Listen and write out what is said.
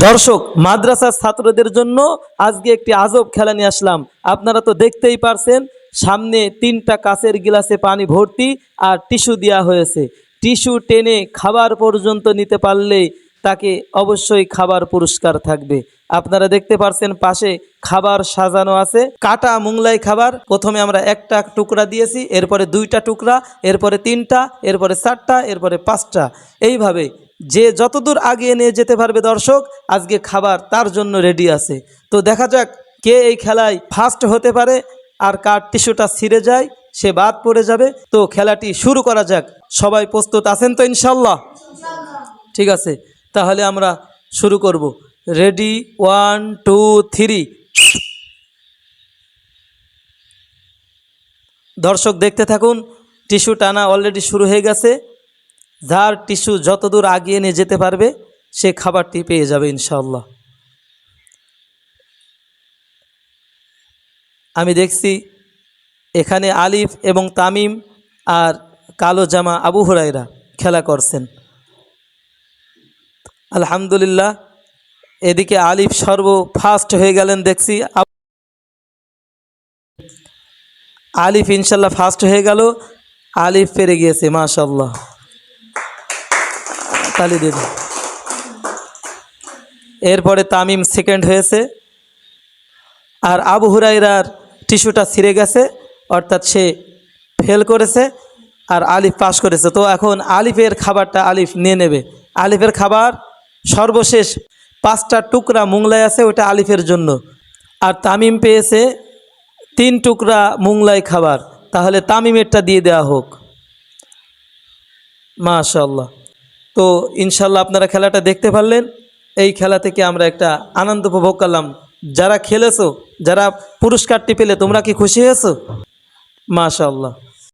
দর্শক, মাদ্রাসার ছাত্রদের জন্য আজকে একটি আজব খেলা নিয়ে আসলাম। আপনারা তো দেখতেই পারছেন, সামনে তিনটা কাচের গিলাসে পানি ভর্তি আর টিস্যু দেওয়া হয়েছে। টিস্যু টেনে খাবার পর্যন্ত নিতে পারলে তাকে অবশ্যই খাবার পুরস্কার থাকবে। আপনারা দেখতে পারছেন, পাশে খাবার সাজানো আছে। কাটা মুংলাই খাবার, প্রথমে আমরা একটা টুকরা দিয়েছি, এরপরে দুইটা টুকরা, এরপরে তিনটা, এরপরে চারটা, এরপরে পাঁচটা। এইভাবে যে যতদূর আগিয়ে নিয়ে যেতে পারবে দর্শক, আজকে খাবার তার জন্য রেডি আছে। তো দেখা যাক কে এই খেলায় ফার্স্ট হতে পারে আর কার টিস্যুটা ছিঁড়ে যায়, সে বাদ পড়ে যাবে। তো খেলাটি শুরু করা যাক। সবাই প্রস্তুত আছেন তো ইনশাল্লাহ ঠিক আছে, তাহলে আমরা শুরু করব। রেডি ওয়ান টু থ্রি দর্শক দেখতে থাকুন টিস্যু টানা অলরেডি শুরু হয়ে গেছে। যার টিস্যু যতদূর আগিয়ে নিয়ে যেতে পারবে, সে খাবারটি পেয়ে যাবে ইনশাল্লাহ আমি দেখছি এখানে আলিফ এবং তামিম আর কালো জামা আবু হুরাইরা খেলা করছেন। আলহামদুলিল্লাহ, এদিকে আলিফ সর্ব ফার্স্ট হয়ে গেলেন, দেখছি আলিফ ইনশাল্লাহ ফার্স্ট হয়ে গেল, আলিফ পেরে গিয়েছে মাশাল্লাহ তালি দিন এরপরে তামিম সেকেন্ড হয়েছে। আর আবু হুরাইরার টিস্যুটা ছিঁড়ে গেছে, অর্থাৎ সে ফেল করেছে আর আলিফ পাস করেছে। তো এখন আলিফের খাবারটা আলিফ নিয়ে নেবে। আলিফের খাবার সর্বশেষ পাঁচটা টুকরা মুংলাই আছে ওটা আলিফের জন্য। আর তামিম পেয়েছে তিন টুকরা মুংলাই খাবার। তাহলে তামিমেরটা দিয়ে দেওয়া হোক। মাশাল্লাহ তো ইনশাল্লাহ আপনারা খেলাটা দেখতে পারলেন। এই খেলা থেকে আমরা একটা আনন্দ উপভোগ করলাম। যারা খেলেছো, যারা পুরস্কারটি পেলে তোমরা কি খুশি হয়েছো? মাশাল্লাহ